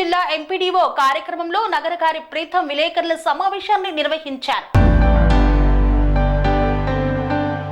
జిల్లా ఎంపీడీఓ కార్యక్రమంలో నగరకారి ప్రీతం విలేకరుల సమావేశాన్ని నిర్వహించారు.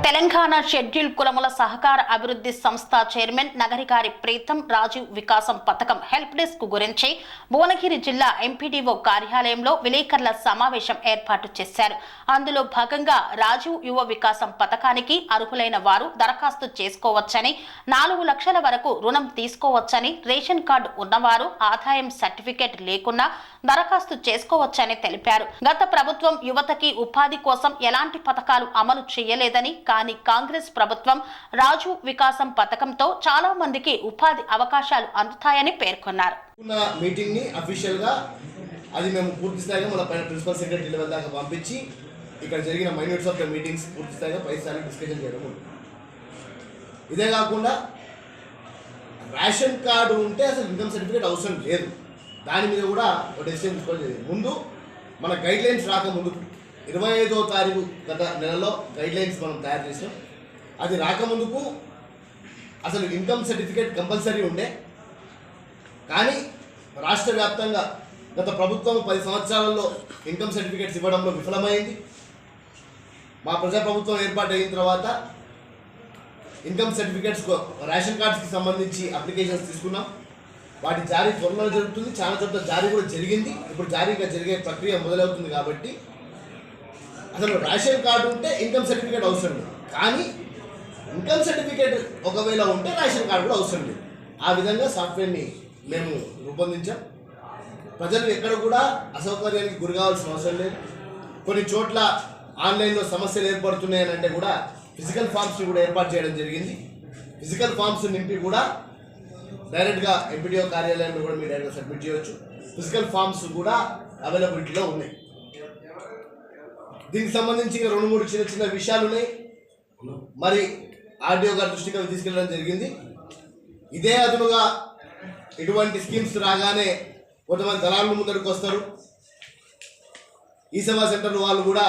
తెలంగాణ షెడ్యూల్ కులముల సహకార అభివృద్ధి సంస్థ చైర్మన్ నగరికారి ప్రీతం రాజీవ్ వికాసం పథకం హెల్ప్ డెస్క్ గురించి భువనగిరి జిల్లా ఎంపీడీఓ కార్యాలయంలో విలేకరుల సమావేశం ఏర్పాటు చేశారు. అందులో భాగంగా రాజీవ్ యువ వికాసం పథకానికి అర్హులైన వారు దరఖాస్తు చేసుకోవచ్చని నాలుగు లక్షల వరకు రుణం తీసుకోవచ్చని రేషన్ కార్డు ఉన్నవారు ఆదాయం సర్టిఫికేట్ లేకున్నా దరఖాస్తు చేసుకోవచ్చని తెలిపారు. గత ప్రభుత్వం యువతకి ఉపాధి కోసం ఎలాంటి పథకాలు అమలు చేయలేదని కానీ కాంగ్రెస్ ప్రభుత్వం రాజు వికాసం పథకంతో చాలా మందికి ఉపాధి అవకాశాలు అందుతాయని పేర్కొన్నారు. ఉన్న మీటింగ్ని అఫీషియల్గా అది మేము పూర్తి స్థాయిగా మన పైన ప్రిన్సిపల్ సెక్రటరీ లెవెల్ దాకా పంపించి ఇక్కడ జరిగిన మైన్యూట్స్ ఆఫ్ ద మీటింగ్స్ పూర్తి స్థాయిగా పై స్థాయిలో డిస్కషన్ చేయడం ఇదే కాకుండా రేషన్ కార్డు ఉంటే అసలు ఇన్కమ్ సర్టిఫికేట్ అవసరం లేదు. దాని మీద కూడా ఒక డెసిషన్ తీసుకోవడం ముందు మన గైడ్ లైన్స్ రాకముందు ఇరవై ఐదో తారీఖు గత నెలలో గైడ్ లైన్స్ మనం తయారు చేసాం. అది రాకముందుకు అసలు ఇన్కమ్ సర్టిఫికేట్ కంపల్సరీ ఉండే. కానీ రాష్ట్ర వ్యాప్తంగా గత ప్రభుత్వం పది సంవత్సరాలలో ఇన్కమ్ సర్టిఫికేట్స్ ఇవ్వడంలో విఫలమైంది. మా ప్రజాప్రభుత్వం ఏర్పాటైన తర్వాత ఇన్కమ్ సర్టిఫికేట్స్ రేషన్ కార్డ్స్కి సంబంధించి అప్లికేషన్స్ తీసుకున్నాం. వాటి జారీ త్వరలో జరుగుతుంది. చాలా చోట్ల జారీ కూడా జరిగింది. ఇప్పుడు జారీగా జరిగే ప్రక్రియ మొదలవుతుంది కాబట్టి అసలు రేషన్ కార్డు ఉంటే ఇన్కమ్ సర్టిఫికేట్ అవసరం లేదు. కానీ ఇన్కమ్ సర్టిఫికేట్ ఒకవేళ ఉంటే రేషన్ కార్డు కూడా అవసరం లేదు. ఆ విధంగా సాఫ్ట్వేర్ని మేము రూపొందించాం. ప్రజలు ఎక్కడ కూడా అసౌకర్యానికి గురి కావాల్సిన అవసరం లేదు. కొన్ని చోట్ల ఆన్లైన్లో సమస్యలు ఏర్పడుతున్నాయని అంటే కూడా ఫిజికల్ ఫామ్స్ని కూడా ఏర్పాటు చేయడం జరిగింది. ఫిజికల్ ఫామ్స్ నింపి కూడా డైరెక్ట్గా ఎంపీడీఓ కార్యాలయంలో కూడా మీరు డైరెక్ట్గా సబ్మిట్ చేయవచ్చు ఫిజికల్ ఫామ్స్ కూడా అవైలబిలిటీలో ఉన్నాయి. దీనికి సంబంధించి రెండు మూడు చిన్న చిన్న విషయాలు ఉన్నాయి. మరి ఆర్డీఓ గారి దృష్టికి అవి తీసుకెళ్ళడం జరిగింది. ఇదే అదునుగా ఇటువంటి స్కీమ్స్ రాగానే కొంతమంది దళాలు ముందరికి వస్తారు. ఈ సేవా సెంటర్ వాళ్ళు కూడా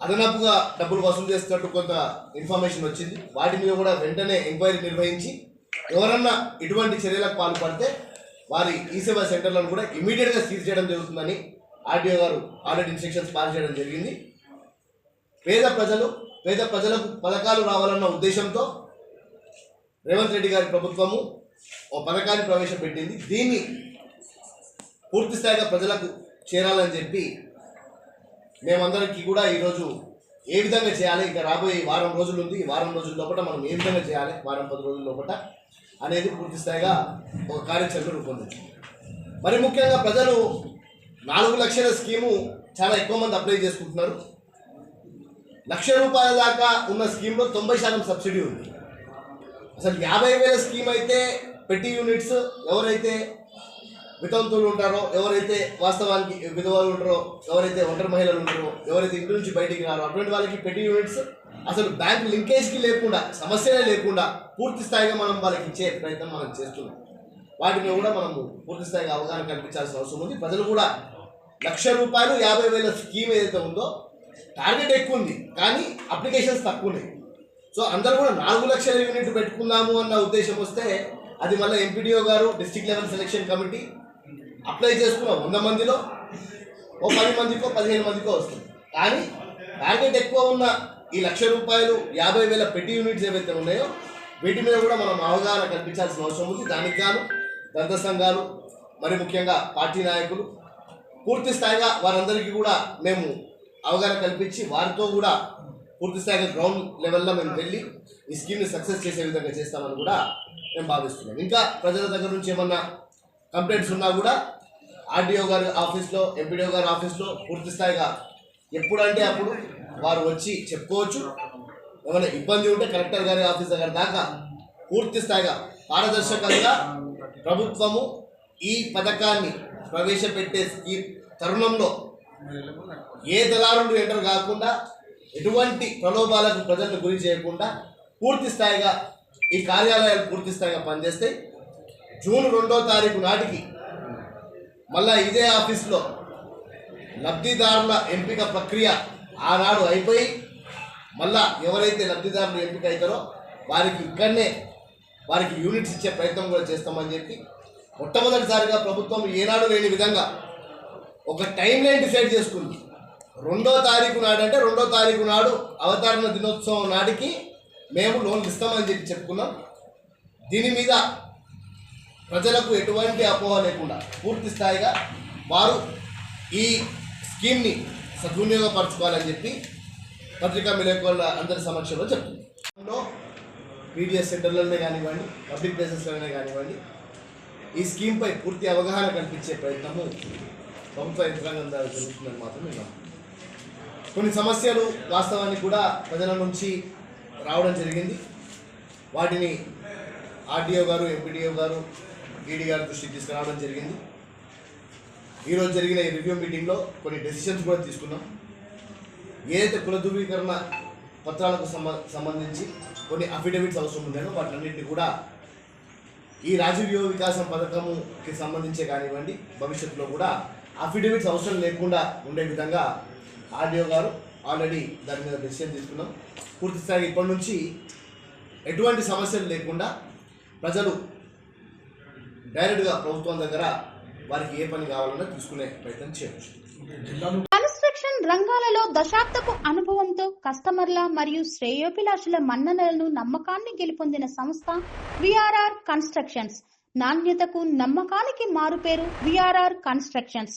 అదనపుగా డబ్బులు వసూలు చేస్తున్నట్టు కొంత ఇన్ఫర్మేషన్ వచ్చింది. వాటి మీద కూడా వెంటనే ఎంక్వైరీ నిర్వహించి ఎవరన్నా ఇటువంటి చర్యలకు పాల్పడితే వారి ఈ సేవా సెంటర్లను కూడా ఇమీడియట్గా సీజ్ చేయడం జరుగుతుందని ఆర్డీఓ గారు ఆల్రెడీ ఇన్స్ట్రక్షన్స్ పాస్ చేయడం జరిగింది. పేద ప్రజలు పేద ప్రజలకు పథకాలు రావాలన్న ఉద్దేశంతో రేవంత్ రెడ్డి గారి ప్రభుత్వము ఓ పథకాన్ని ప్రవేశపెట్టింది. దీన్ని పూర్తిస్థాయిగా ప్రజలకు చేరాలని చెప్పి మేమందరికీ కూడా ఈరోజు ఏ విధంగా చేయాలి? ఇంకా రాబోయే వారం రోజులు ఉంది. ఈ వారం రోజుల లోపల మనం ఏ విధంగా చేయాలి? వారం పది రోజుల లోపల అనేది పూర్తి స్థాయిగా ఒక కార్యాచరణ రూపొందించింది మరి ముఖ్యంగా ప్రజలు నాలుగు లక్షల స్కీము చాలా ఎక్కువ మంది అప్లై చేసుకుంటున్నారు. లక్ష రూపాయల దాకా ఉన్న స్కీమ్లో తొంభై శాతం సబ్సిడీ ఉంది. అసలు యాభై వేల స్కీమ్ అయితే పెట్టి యూనిట్స్ ఎవరైతే వితంతులు ఉంటారో ఎవరైతే వాస్తవానికి విధవాలు ఉంటారో ఎవరైతే ఒంటరి మహిళలు ఉంటారో ఎవరైతే ఇంటి నుంచి బయటికి రారో అటువంటి వాళ్ళకి పెట్టి యూనిట్స్ అసలు బ్యాంక్ లింకేజ్కి లేకుండా సమస్యనే లేకుండా పూర్తి స్థాయిగా మనం వాళ్ళకి ఇచ్చే ప్రయత్నం మనం చేస్తున్నాం. వాటి మీద కూడా మనము పూర్తి స్థాయిగా అవగాహన కల్పించాల్సిన అవసరం ఉంది. ప్రజలు కూడా లక్ష రూపాయలు యాభై వేల స్కీమ్ ఏదైతే ఉందో టార్గెట్ ఎక్కువ ఉంది కానీ అప్లికేషన్స్ తక్కువ ఉన్నాయి. సో అందరూ కూడా నాలుగు లక్షల యూనిట్ పెట్టుకుందాము అన్న ఉద్దేశం వస్తే అది మళ్ళీ ఎంపీడీఓ గారు district level selection committee apply చేసుకున్న. వంద మందిలో ఓ పది మందికో పదిహేను మందికో వస్తుంది. కానీ టార్గెట్ ఎక్కువ ఉన్న ఈ లక్ష రూపాయలు యాభై వేల పెట్టి యూనిట్స్ ఏవైతే ఉన్నాయో వీటి మీద కూడా మనం అవగాహన కల్పించాల్సిన అవసరం ఉంది. దానికి గాను దంత సంఘాలు మరి ముఖ్యంగా పార్టీ నాయకులు పూర్తి స్థాయిగా వారందరికీ కూడా మేము అవగాహన కల్పించి వారితో కూడా పూర్తి స్థాయిగా గ్రౌండ్ లెవెల్లో మేము వెళ్ళి ఈ స్కీమ్ని సక్సెస్ చేసే విధంగా చేస్తామని కూడా మేము భావిస్తున్నాం ఇంకా ప్రజల దగ్గర నుంచి ఏమన్నా కంప్లైంట్స్ ఉన్నా కూడా ఆర్డీఓ గారి ఆఫీస్లో ఎంపీడీఓ గారి ఆఫీస్లో పూర్తి స్థాయిగా ఎప్పుడంటే అప్పుడు వారు వచ్చి చెప్పుకోవచ్చు. ఏమైనా ఇబ్బంది ఉంటే కలెక్టర్ గారి ఆఫీస్ దగ్గర దాకా పూర్తి స్థాయిగా పారదర్శకంగా ప్రభుత్వము ఈ పథకాన్ని ప్రవేశపెట్టే ఈ తరుణంలో ఏ దళారులు ఎంటర్ కాకుండా ఎటువంటి ప్రలోభాలకు ప్రజలను గురి చేయకుండా పూర్తి స్థాయిగా ఈ కార్యాలయాలు పూర్తి స్థాయిగా పనిచేస్తాయి. జూన్ రెండో తారీఖు నాటికి మళ్ళా ఇదే ఆఫీస్లో లబ్ధిదారుల ఎంపిక ప్రక్రియ ఆనాడు అయిపోయి మళ్ళా ఎవరైతే లబ్ధిదారులు ఎంపిక అవుతారో వారికి ఇక్కడనే వారికి యూనిట్స్ ఇచ్చే ప్రయత్నం కూడా చేస్తామని చెప్పి మొట్టమొదటిసారిగా ప్రభుత్వం ఏనాడు లేని విధంగా ఒక టైం లైన్ డిసైడ్ చేసుకుంది. రెండో తారీఖు నాడు అంటే రెండో తారీఖు నాడు అవతరణ దినోత్సవం నాటికి మేము లోన్లు ఇస్తామని చెప్పి చెప్పుకున్నాం. దీని మీద ప్రజలకు ఎటువంటి అపోహ లేకుండా పూర్తి స్థాయిగా వారు ఈ స్కీమ్ని సద్వినియోగపరచుకోవాలని చెప్పి పత్రికా విలేకరుల అందరి సమక్షంలో చెప్తుంది. అందులో పీడిఎస్ సెంటర్లనే కానివ్వండి పబ్లిక్ ప్లేసెస్లోనే కానివ్వండి ఈ స్కీమ్పై పూర్తి అవగాహన కల్పించే ప్రయత్నము ప్రభుత్వ యంత్రాంగం ద్వారా జరుగుతుందని మాత్రం విన్నాం కొన్ని సమస్యలు వాస్తవానికి కూడా ప్రజల నుంచి రావడం జరిగింది. వాటిని ఆర్డీఓ గారు ఎంపీడీఓ గారు ఈడీ గారి దృష్టికి తీసుకురావడం జరిగింది. ఈరోజు జరిగిన ఈ రివ్యూ మీటింగ్లో కొన్ని డెసిషన్స్ కూడా తీసుకున్నాం. ఏదైతే కుల ధృవీకరణ పత్రాలకు సంబ సంబంధించి కొన్ని అఫిడవిట్స్ అవసరం ఉన్నాయో వాటిలన్నింటినీ కూడా ఈ రాజీవ్ వికాసం పథకముకి సంబంధించే కానివ్వండి భవిష్యత్తులో కూడా అఫిడవిట్స్ అవసరం లేకుండా ఉండే విధంగా ఆర్డీఓ గారు ఆల్రెడీ దాని మీద డెసిషన్ తీసుకున్నాం. పూర్తిస్థాయి ఇప్పటి నుంచి ఎటువంటి సమస్యలు లేకుండా ప్రజలు డైరెక్ట్గా ప్రభుత్వం దగ్గర వారికి ఏ పని కావాలన్నా తీసుకునే ప్రయత్నం చేయవచ్చు కన్స్ట్రక్షన్ రంగాలలో దశాబ్దపు అనుభవంతో కస్టమర్ల మరియు శ్రేయోభిలాషుల మన్ననలను నమ్మకాన్ని గెలుపొందిన సంస్థ విఆర్ఆర్ కన్స్ట్రక్షన్స్. నాణ్యతకు నమ్మకానికి మారుపేరు VRR constructions.